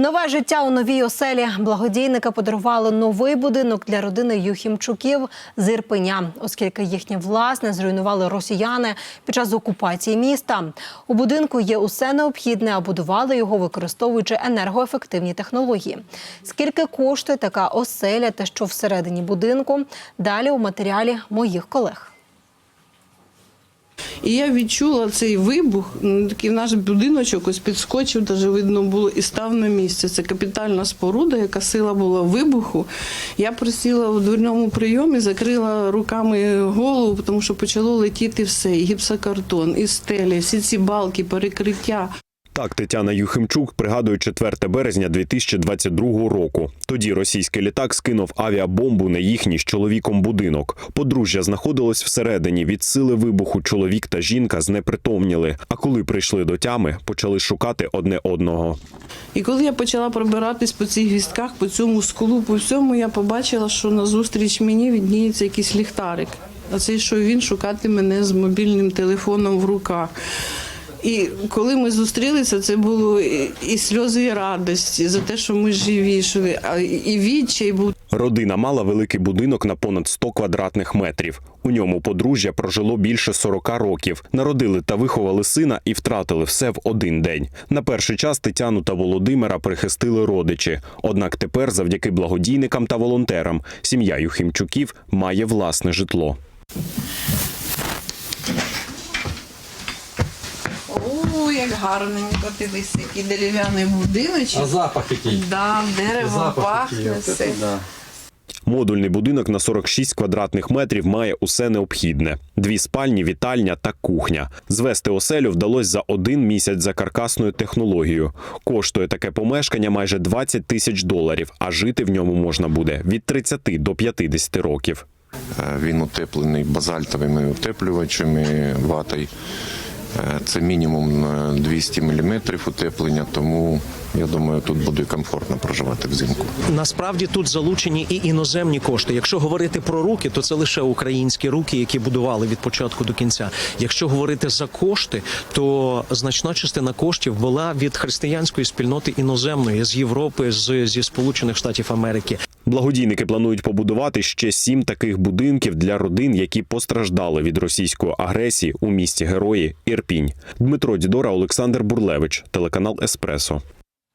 Нове життя у новій оселі благодійника подарували новий будинок для родини Юхімчуків з Ірпеня, оскільки їхнє власне зруйнували росіяни під час окупації міста. У будинку є усе необхідне, а будували його використовуючи енергоефективні технології. Скільки коштує така оселя та що всередині будинку? Далі у матеріалі моїх колег. І я відчула цей вибух, ну, такий наш будиночок ось підскочив, даже видно було, і став на місце. Це капітальна споруда, яка сила була вибуху. Я присіла у дверному прийомі, закрила руками голову, тому що почало летіти все, і гіпсокартон, і стелі, всі ці балки, перекриття. Так Тетяна Юхимчук пригадує 4 березня 2022 року. Тоді російський літак скинув авіабомбу на їхній з чоловіком будинок. Подружжя знаходилось всередині. Від сили вибуху чоловік та жінка знепритомніли. А коли прийшли до тями, почали шукати одне одного. І коли я почала пробиратись по цих гістках, по цьому склу, по всьому, я побачила, що назустріч мені відніється якийсь ліхтарик. А це йшов він шукати мене з мобільним телефоном в руках. І коли ми зустрілися, це було і, сльози і радості за те, що ми живі, що і відчай був. Родина мала великий будинок на понад 100 квадратних метрів. У ньому подружжя прожило більше 40 років. Народили та виховали сина і втратили все в один день. На перший час Тетяну та Володимира прихистили родичі. Однак тепер, завдяки благодійникам та волонтерам, сім'я Юхимчуків має власне житло. Як гарненько дивись, який дерев'яний будиночок. А запах який? Да, дерево Запах пахне який. все. Да. Модульний будинок на 46 квадратних метрів має усе необхідне: дві спальні, вітальня та кухня. Звести оселю вдалося за один місяць за каркасною технологією. Коштує таке помешкання майже 20 тисяч доларів, а жити в ньому можна буде від 30 до 50 років. Е, Він утеплений базальтовими утеплювачами ватою. Е, Це мінімум е, 200 мм утеплення, тому я думаю, тут буде комфортно проживати взимку. Насправді тут залучені і іноземні кошти. Якщо говорити про руки, то це лише українські руки, які будували від початку до кінця. Якщо говорити за кошти, то значна частина коштів була від християнської спільноти іноземної з Європи, з зі Сполучених Штатів Америки. Благодійники планують побудувати ще сім таких будинків для родин, які постраждали від російської агресії у місті Герої Ірпінь. Дмитро Дідора, Олександр Бурлевич, телеканал Еспресо.